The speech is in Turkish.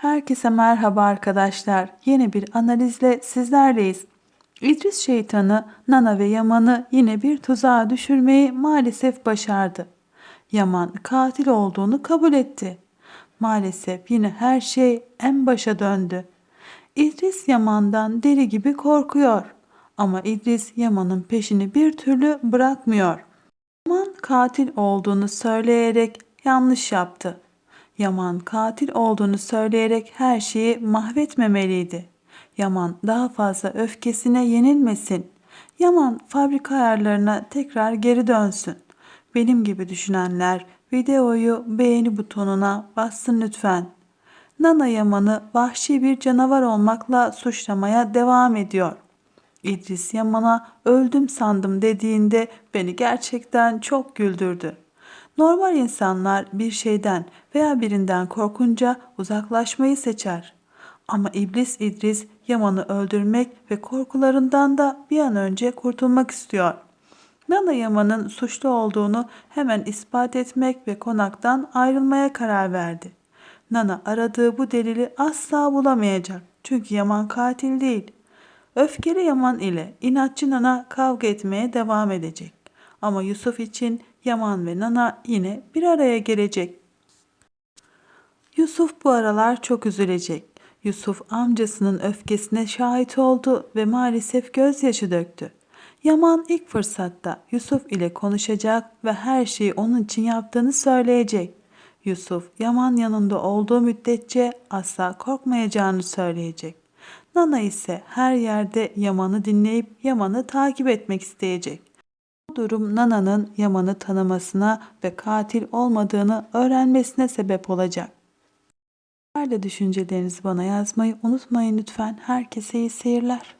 Herkese merhaba arkadaşlar. Yeni bir analizle sizlerleyiz. İdris şeytanı Nana ve Yaman'ı yine bir tuzağa düşürmeyi maalesef başardı. Yaman katil olduğunu kabul etti. Maalesef yine her şey en başa döndü. İdris Yaman'dan deli gibi korkuyor. Ama İdris Yaman'ın peşini bir türlü bırakmıyor. Yaman katil olduğunu söyleyerek yanlış yaptı. Yaman katil olduğunu söyleyerek her şeyi mahvetmemeliydi. Yaman daha fazla öfkesine yenilmesin. Yaman fabrika ayarlarına tekrar geri dönsün. Benim gibi düşünenler videoyu beğeni butonuna bassın lütfen. Nana Yaman'ı vahşi bir canavar olmakla suçlamaya devam ediyor. İdris Yaman'a öldüm sandım dediğinde beni gerçekten çok güldürdü. Normal insanlar bir şeyden veya birinden korkunca uzaklaşmayı seçer. Ama iblis İdris Yaman'ı öldürmek ve korkularından da bir an önce kurtulmak istiyor. Nana Yaman'ın suçlu olduğunu hemen ispat etmek ve konaktan ayrılmaya karar verdi. Nana aradığı bu delili asla bulamayacak. Çünkü Yaman katil değil. Öfkeli Yaman ile inatçı Nana kavga etmeye devam edecek. Ama Yusuf için Yaman ve Nana yine bir araya gelecek. Yusuf bu aralar çok üzülecek. Yusuf amcasının öfkesine şahit oldu ve maalesef gözyaşı döktü. Yaman ilk fırsatta Yusuf ile konuşacak ve her şeyi onun için yaptığını söyleyecek. Yusuf Yaman yanında olduğu müddetçe asla korkmayacağını söyleyecek. Nana ise her yerde Yaman'ı dinleyip Yaman'ı takip etmek isteyecek. Bu durum Nana'nın Yaman'ı tanımasına ve katil olmadığını öğrenmesine sebep olacak. Sizler de düşüncelerinizi bana yazmayı unutmayın lütfen. Herkese iyi seyirler.